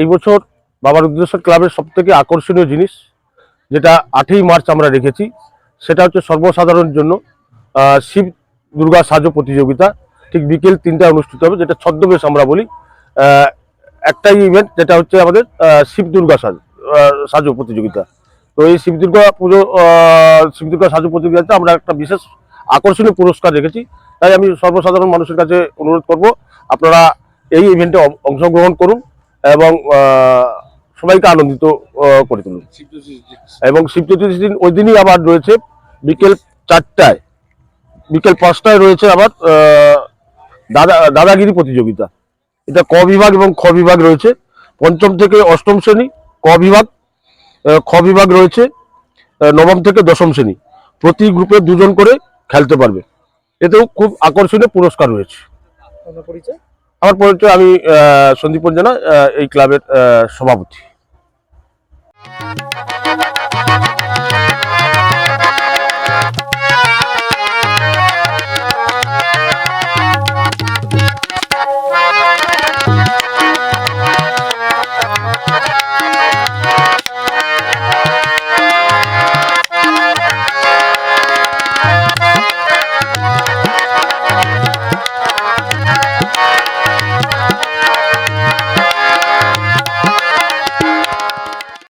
এই বছর বাবা রুদ্রেশ্বর ক্লাবের সব থেকে আকর্ষণীয় জিনিস, যেটা আটই মার্চ আমরা রেখেছি, সেটা হচ্ছে সর্বসাধারণের জন্য শিব দুর্গা সাজো প্রতিযোগিতা। ঠিক বিকেল তিনটায় অনুষ্ঠিত হবে, যেটা ছদ্মবেশ আমরা বলি। একটাই ইভেন্ট যেটা হচ্ছে আমাদের শিব দুর্গা সাজ সাজো প্রতিযোগিতা। তো এই শিব দুর্গা পুজো শিব দুর্গা সাজো প্রতিযোগিতাতে আমরা একটা বিশেষ আকর্ষণীয় পুরস্কার রেখেছি। তাই আমি সর্বসাধারণ মানুষের কাছে অনুরোধ করব, আপনারা এই ইভেন্টে অংশগ্রহণ করুন। এবং সবাইকে আনন্দিত করে তুলুন। এবং শিব চতুর্দশী দিন ওই দিনই আবার রয়েছে বিকেল চারটায়। বিকেল পাঁচটায় রয়েছে আবার দাদা, দাদাগিরি প্রতিযোগিতা। এটা ক বিভাগ এবং খ বিভাগ রয়েছে। পঞ্চম থেকে অষ্টম শ্রেণি, ক বিভাগ খ বিভাগ রয়েছে নবম থেকে দশম শ্রেণি। প্রতি গ্রুপে দুজন করে খেলতে পারবে। এতেও খুব আকর্ষণীয় পুরস্কার রয়েছে। পরিচয়? আমার পরিচয় আমি সন্দীপ পঞ্জানা এই ক্লাবের সভাপতি।